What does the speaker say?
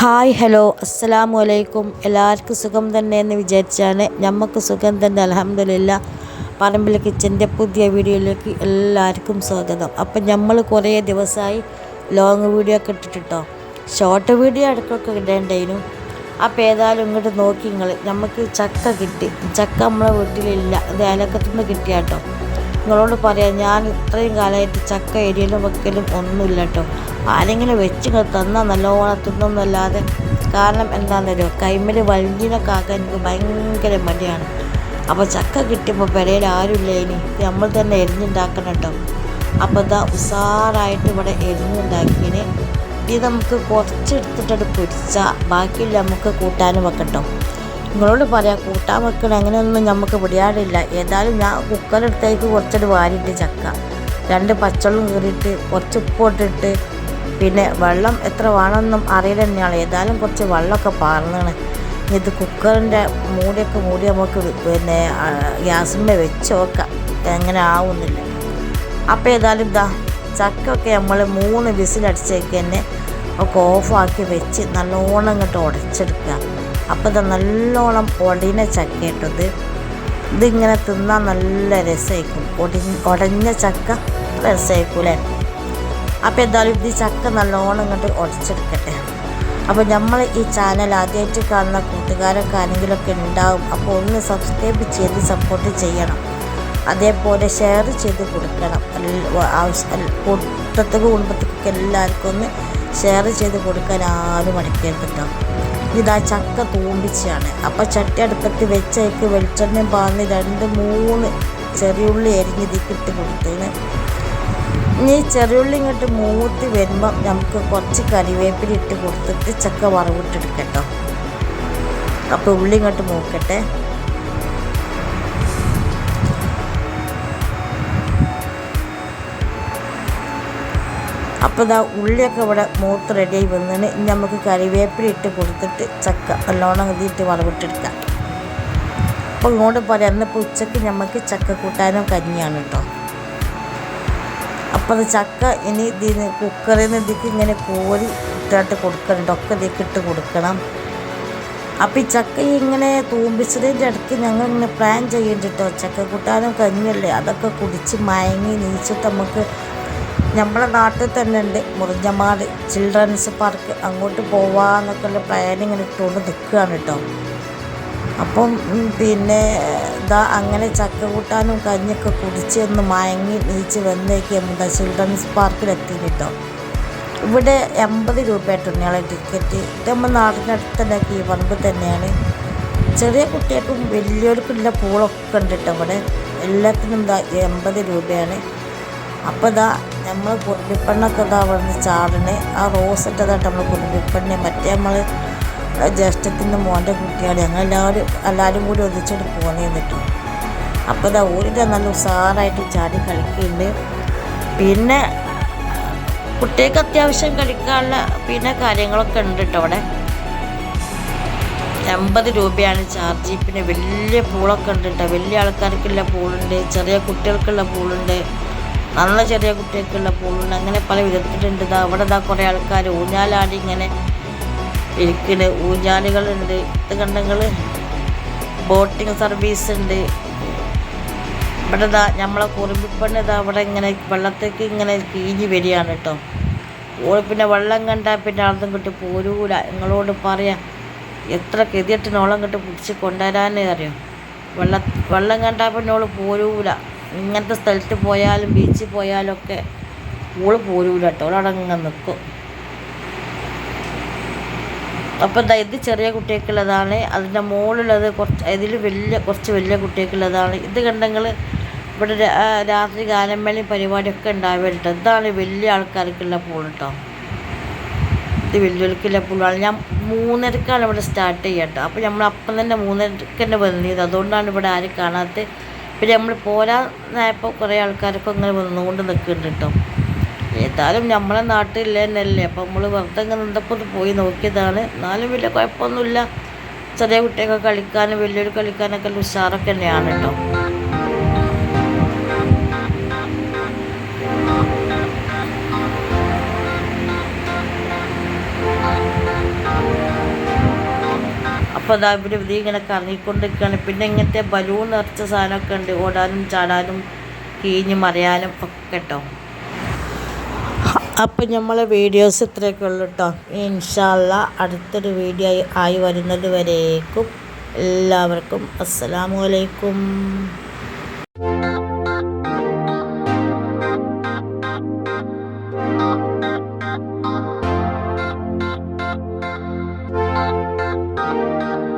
Hi hello അസ്സലാമു അലൈക്കും. എല്ലാവർക്കും സുഖം തന്നെ എന്ന് വിചാരിച്ചാണ് ഞമ്മക്ക് സുഖം തന്നെ അലഹമില്ല പറമ്പിൽ കിച്ചന്റെ പുതിയ വീഡിയോയിലേക്ക് എല്ലാവർക്കും സ്വാഗതം. അപ്പം നമ്മൾ കുറേ ദിവസമായി ലോങ് വീഡിയോ ഒക്കെ ഇട്ടിട്ടോ ഷോർട്ട് വീഡിയോ ഇടയ്ക്കൊക്കെ ഇടേണ്ടതിനു അപ്പോൾ ഏതായാലും ഇങ്ങോട്ട് നോക്കി നിങ്ങൾ നമുക്ക് ചക്ക കിട്ടി. ചക്ക നമ്മളെ വീട്ടിലില്ല. അത് അയലക്കത്തുനിന്ന് കിട്ടിയാട്ടോ. നിങ്ങളോട് പറയാം ഞാൻ ഇത്രയും കാലമായിട്ട് ചക്ക എരിയലും വെക്കലും ഒന്നുമില്ല കേട്ടോ ആരെങ്കിലും വെച്ച് തന്നാൽ നല്ലോണം തിന്നൊന്നുമല്ലാതെ കാരണം എന്താണെന്നല്ലോ കൈമൽ വഴുതിനൊക്കെ ആക്കാൻ എനിക്ക് ഭയങ്കര മടിയാണ്. അപ്പോൾ ചക്ക കിട്ടിയപ്പോൾ പെരയിൽ ആരുമില്ല ഇനി. നമ്മൾ തന്നെ എരിഞ്ഞുണ്ടാക്കണം കേട്ടോ അപ്പോൾ ഇതാ ഉസാറായിട്ട് ഇവിടെ എരിഞ്ഞുണ്ടാക്കിയതിന് ഇത് നമുക്ക് കുറച്ചെടുത്തിട്ടത് പൊരിച്ചാൽ ബാക്കിയുള്ള നമുക്ക് കൂട്ടാനും വെക്കട്ടോ. നിങ്ങളോട് പറയാം കൂട്ടാൻ വെക്കണം അങ്ങനെയൊന്നും നമുക്ക് പിടിയാടില്ല ഏതായാലും ഞാൻ കുക്കറെടുത്തേക്ക് കുറച്ചൊരു വാരിയിട്ട് ചക്ക. രണ്ട് പച്ചവെള്ളം കീറിയിട്ട് കുറച്ച് ഉപ്പോട്ടിട്ട് പിന്നെ വെള്ളം എത്ര വേണമെന്നും അറിയില്ല തന്നെയാണ് ഏതായാലും കുറച്ച് വെള്ളമൊക്കെ പാർന്നാണ്. ഇത് കുക്കറിന്റെ മൂടിയൊക്കെ മൂടി നമുക്ക് പിന്നെ ഗ്യാസിന്റെ വെച്ച് നോക്കാം. എങ്ങനെ ആവുന്നില്ല അപ്പോൾ ഏതായാലും ഇതാ ചക്കൊക്കെ നമ്മൾ മൂന്ന് വിസിലടിച്ചേക്ക് തന്നെ ഒക്കെ ഓഫാക്കി വെച്ച് നല്ലോണം ഇങ്ങോട്ട് ഉടച്ചെടുക്കുക. അപ്പോൾ ഇത് നല്ലോണം പൊടിന ചക്ക ഇട്ടത് ഇതിങ്ങനെ തിന്നാൻ നല്ല രസമായിരിക്കും പൊടി ഉടഞ്ഞ ചക്ക രസമായിരിക്കും അല്ലേ അപ്പോൾ എന്തായാലും ഇത് ചക്ക നല്ലോണം ഇങ്ങോട്ട് ഉടച്ചെടുക്കട്ടെ അപ്പോൾ നമ്മൾ ഈ ചാനൽ ആദ്യമായിട്ട് കാണുന്ന കൂട്ടുകാരൊക്കെ ആരെങ്കിലുമൊക്കെ ഉണ്ടാവും അപ്പോൾ ഒന്ന് സബ്സ്ക്രൈബ് ചെയ്ത് സപ്പോർട്ട് ചെയ്യണം. അതേപോലെ ഷെയർ ചെയ്ത് കൊടുക്കണം. ആവശ്യം കൂട്ടത്തുക കുടുംബത്തിക്കൊക്കെ എല്ലാവർക്കും ഒന്ന് ഷെയർ ചെയ്ത് കൊടുക്കാൻ ആരും മടിക്കരുത് കേട്ടോ ഇതാ ചക്ക തൂമ്പിച്ചാണ്. അപ്പോൾ ചട്ടി അടുപ്പത്ത് വെച്ചേക്ക് വെളിച്ചെണ്ണയും പാർന്ന് രണ്ട് മൂന്ന് ചെറിയുള്ളി അരിഞ്ഞ് കിട്ടി കൊടുത്തേന്. ഇനി ചെറിയുള്ളി ഇങ്ങോട്ട് മൂത്തി വരുമ്പം നമുക്ക് കുറച്ച് കറിവേപ്പില ഇട്ട് കൊടുത്തിട്ട് ചക്ക വറവിട്ടെടുക്കട്ടോ അപ്പോൾ ഉള്ളി ഇങ്ങോട്ട് മൂക്കട്ടെ. അപ്പോൾ ഇതാ ഉള്ളിയൊക്കെ ഇവിടെ മൂത്ത് റെഡിയായി വന്നതിന് ഇനി നമുക്ക് കറിവേപ്പില ഇട്ട് കൊടുത്തിട്ട് ചക്ക നല്ലോണം ഇതിട്ട് വറവിട്ടെടുക്കാം. അപ്പോൾ ഇങ്ങോട്ട് പറയാം എന്നിപ്പോൾ ഉച്ചയ്ക്ക് നമുക്ക് ചക്ക കൂട്ടാനും കഞ്ഞിയാണ് കേട്ടോ അപ്പോൾ അത് ചക്ക ഇനി ഇതിന് കുക്കറിൽ നിന്ന് ഇതിക്ക് ഇങ്ങനെ കോരി ഇട്ടിട്ട് കൊടുക്കണം. ഒക്കെ ഇതിലേക്ക് ഇട്ട് കൊടുക്കണം. അപ്പോൾ ഈ ചക്ക ഇങ്ങനെ തൂമ്പിച്ചതിന്റെ ഇടയ്ക്ക് ഞങ്ങൾ ഇങ്ങനെ പ്ലാൻ ചെയ്യേണ്ടിട്ടോ ചക്ക കൂട്ടാനും കഞ്ഞിയല്ലേ? അതൊക്കെ കുടിച്ച് മയങ്ങി നീച്ചിട്ട് നമുക്ക് നമ്മളെ നാട്ടിൽ തന്നെ ഉണ്ട് മുറിഞ്ഞമാട് ചിൽഡ്രൻസ് പാർക്ക് അങ്ങോട്ട് പോവാന്നൊക്കെയുള്ള ഇങ്ങനെ ഇട്ടുകൊണ്ട് നിൽക്കുകയാണ് കേട്ടോ അപ്പം പിന്നെ ഇതാ അങ്ങനെ ചക്ക കൂട്ടാനും കഞ്ഞൊക്കെ കുടിച്ച് ഒന്ന് മയങ്ങി നീച്ച് വന്നേക്ക് എന്താ ചിൽഡ്രൻസ് പാർക്കിലെത്തി കേട്ടോ ഇവിടെ എൺപത് രൂപയായിട്ടുണ്ട് ഞങ്ങളെ ടിക്കറ്റ് ഇത് നമ്മൾ നാടിനടുത്ത് തന്നെ പറമ്പ് തന്നെയാണ്. ചെറിയ കുട്ടികൾക്കും വലിയവർക്കുള്ള പൂളൊക്കെ ഉണ്ട് കേട്ടോ ഇവിടെ. എല്ലാത്തിനും എന്താ എൺപത് രൂപയാണ്. അപ്പോൾ ഇതാ നമ്മൾ കുറുമ്പിപ്പണ്ണൊക്കെ ഇതാ അവിടെ ചാടണേ. ആ റോസ് ഇട്ടതായിട്ട് നമ്മൾ കുറുമ്പിപ്പണ്ണെ മറ്റേ നമ്മൾ ജ്യേഷ്ഠത്തിന്റെ മോന്റെ കുട്ടിയാണ്. ഞങ്ങൾ എല്ലാവരും കൂടി ഒന്നിച്ചോട്ട് പോന്നേ കേട്ടോ അപ്പോൾ ഇതാ ഊരിന്റെ നല്ല ഉഷാറായിട്ട് ചാടി കളിക്കുന്നുണ്ട് പിന്നെ കുട്ടികൾക്ക് അത്യാവശ്യം കളിക്കാനുള്ള പിന്നെ കാര്യങ്ങളൊക്കെ ഉണ്ട് കേട്ടോ അവിടെ. എൺപത് രൂപയാണ് ചാർജ് പിന്നെ വലിയ പൂളൊക്കെ ഉണ്ട് കേട്ടോ. വലിയ ആൾക്കാർക്കുള്ള പൂളുണ്ട്. ചെറിയ കുട്ടികൾക്കുള്ള പൂളുണ്ട്. നല്ല ചെറിയ കുട്ടികൾക്കുള്ള പൂളുണ്ട് അങ്ങനെ പല വിധത്തിലുണ്ട്. ഇതാ അവിടെ ഇതാ കുറേ ആൾക്കാർ ഊഞ്ഞാലാടി ഇങ്ങനെ ഇരിക്കണ്. ഊഞ്ഞാലുകളുണ്ട്. ഇത് കണ്ടെങ്കിൽ ബോട്ടിങ് സർവീസ് ഉണ്ട്. ഇവിടെ ഇതാ നമ്മളെ കുറുമ്പിപ്പണ്ണ് ഇതാ അവിടെ ഇങ്ങനെ വെള്ളത്തേക്ക് ഇങ്ങനെ കീഞ്ഞ് വരികയാണ് കേട്ടോ. ഓൾ പിന്നെ വെള്ളം കണ്ടാൽ പിന്നെ അർത്ഥം കിട്ടി പോരൂല. നിങ്ങളോട് പറയാം എത്ര കെതിയട്ടിനോളം കിട്ടി പിടിച്ച് കൊണ്ടുവരാനേ അറിയാം വെള്ളം വെള്ളം കണ്ടാൽ പിന്നെ ഓൾ പോരൂല. ഇങ്ങനത്തെ സ്ഥലത്ത് പോയാലും ബീച്ചിൽ പോയാലും ഒക്കെ ഓൾ പോരൂല കേട്ടോ ഓളടങ്ങ് നിൽക്കും അപ്പോൾ ഇതാ ഇത് ചെറിയ കുട്ടികൾക്കുള്ളതാണ്. അതിന്റെ മുകളിലുള്ളത് കുറച്ച് ഇതിൽ വലിയ കുറച്ച് വലിയ കുട്ടികൾക്കുള്ളതാണ്. ഇത് കണ്ടെങ്കിൽ ഇവിടെ രാത്രി ഗാനമേളയും പരിപാടിയൊക്കെ ഉണ്ടാവുന്നുണ്ട് ഇതാണ് വലിയ ആൾക്കാർക്കുള്ള പൂൾ കേട്ടോ ഇത് വലിയവർക്കുള്ള പൂളാണ്. ഞാൻ മൂന്നരക്കാണ് ഇവിടെ സ്റ്റാർട്ട് ചെയ്യട്ടോ അപ്പോൾ നമ്മൾ അപ്പം തന്നെ മൂന്നരക്ക് തന്നെ വന്നത്. അതുകൊണ്ടാണ് ഇവിടെ ആരും കാണാത്തത്. പിന്നെ നമ്മൾ പോരാനായപ്പോൾ കുറേ ആൾക്കാരൊക്കെ ഇങ്ങനെ വന്നുകൊണ്ട് നിൽക്കുന്നുണ്ട് കേട്ടോ ഏതായാലും നമ്മളെ നാട്ടിൽ തന്നെയല്ലേ അപ്പം നമ്മൾ വെറുതെ ഇങ്ങനെ നിന്നപ്പോൾ പോയി നോക്കിയതാണ്. എന്നാലും വലിയ കുഴപ്പമൊന്നുമില്ല ചെറിയ കുട്ടിയൊക്കെ കളിക്കാനും വലിയൊരു കളിക്കാനൊക്കെ ഉഷാറൊക്കെ തന്നെയാണ് കേട്ടോ അപ്പോൾ അതാ ഇങ്ങനെ കറങ്ങിക്കൊണ്ടിരിക്കുകയാണ് പിന്നെ ഇങ്ങനത്തെ ബലൂൺ നിറച്ച സാധനമൊക്കെ ഉണ്ട്. ഓടാനും ചാടാനും കീഞ്ഞ് മറിയാനും ഒക്കെ കേട്ടോ അപ്പം നമ്മളെ വീഡിയോസ് ഇത്രയൊക്കെ ഉള്ളൂ കേട്ടോ ഇൻഷാല്ല അടുത്തൊരു വീഡിയോ ആയി- വരുന്നത് വരേക്കും. എല്ലാവർക്കും അസ്സലാമു അലൈക്കും.